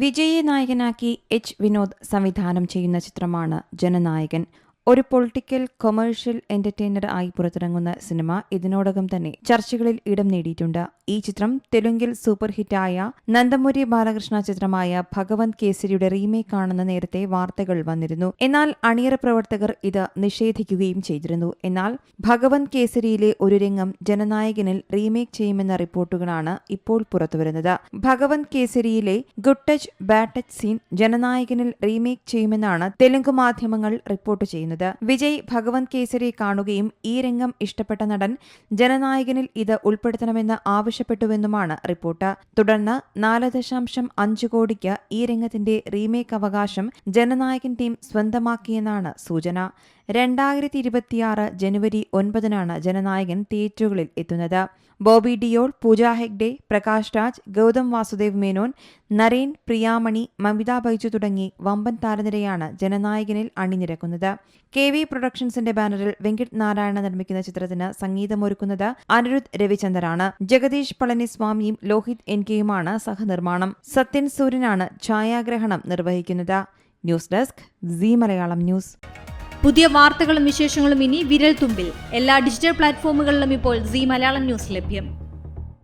വിജയെ നായകനാക്കി എച്ച് വിനോദ് സംവിധാനം ചെയ്യുന്ന ചിത്രമാണ് ജനനായകൻ. ഒരു പൊളിറ്റിക്കൽ കൊമേഴ്ഷ്യൽ എന്റർടൈനർ ആയി പുറത്തിറങ്ങുന്ന സിനിമ ഇതിനോടകം തന്നെ ചർച്ചകളിൽ ഇടം നേടിയിട്ടുണ്ട്. ഈ ചിത്രം തെലുങ്കിൽ സൂപ്പർ ഹിറ്റായ നന്ദമുരി ബാലകൃഷ്ണ ചിത്രമായ ഭഗവന്ത് കേസരിയുടെ റീമേക്ക് ആണെന്ന് നേരത്തെ വാർത്തകൾ വന്നിരുന്നു. എന്നാൽ അണിയറ പ്രവർത്തകർ ഇത് നിഷേധിക്കുകയും ചെയ്തിരുന്നു. എന്നാൽ ഭഗവന്ത് കേസരിയിലെ ഒരു രംഗം ജനനായകനിൽ റീമേക്ക് ചെയ്യുമെന്ന റിപ്പോർട്ടുകളാണ് ഇപ്പോൾ പുറത്തുവരുന്നത്. Bhagavanth കേസരിയിലെ good touch bad touch scene ജനനായകനിൽ remake ചെയ്യുമെന്നാണ് തെലുങ്ക് മാധ്യമങ്ങൾ റിപ്പോർട്ട് ചെയ്യുന്നത്. വിജയ് ഭഗവന്ത് കേസരി കാണുകയും ഈ രംഗം ഇഷ്ടപ്പെട്ട നടൻ ജനനായകനിൽ ഇത് ഉൾപ്പെടുത്തണമെന്ന് ആവശ്യപ്പെട്ടുവെന്നുമാണ് റിപ്പോർട്ട്. തുടർന്ന് നാല് ദശാംശം അഞ്ച് കോടിക്ക് ഈ രംഗത്തിന്റെ റീമേക്ക് അവകാശം ജനനായകൻ ടീം സ്വന്തമാക്കിയെന്നാണ് സൂചന. രണ്ടായിരത്തി ഇരുപത്തിയാറ് ജനുവരി ഒൻപതിനാണ് ജനനായകൻ തിയേറ്ററുകളിൽ എത്തുന്നത്. ബോബി ഡിയോൾ പൂജ ഹെഗ്ഡെ പ്രകാശ് രാജ് ഗൗതം വാസുദേവ് മേനോൻ നരേൻ പ്രിയാമണി മമിത ബൈജു തുടങ്ങി വമ്പൻ താരനിരയാണ് ജനനായകനിൽ അണിനിരക്കുന്നത്. കെ വി പ്രൊഡക്ഷൻസിന്റെ ബാനറിൽ വെങ്കിട്ട് നാരായണ നിർമ്മിക്കുന്ന ചിത്രത്തിന് സംഗീതമൊരുക്കുന്നത് അനിരുദ്ധ് രവിചന്ദറാണ് ജഗദീഷ് പളനിസ്വാമിയും ലോഹിത് എൻ കെയുമാണ് സഹനിർമ്മാണം. സത്യൻ സൂര്യനാണ് ഛായാഗ്രഹണം നിർവഹിക്കുന്നത്. News desk Zee Malayalam news. പുതിയ വാർത്തകളും വിശേഷങ്ങളും ഇനി വിരൽ തുമ്പിൽ എല്ലാ ഡിജിറ്റൽ പ്ലാറ്റ്ഫോമുകളിലും ഇപ്പോൾ സി മലയാളം ന്യൂസ് ലഭ്യം.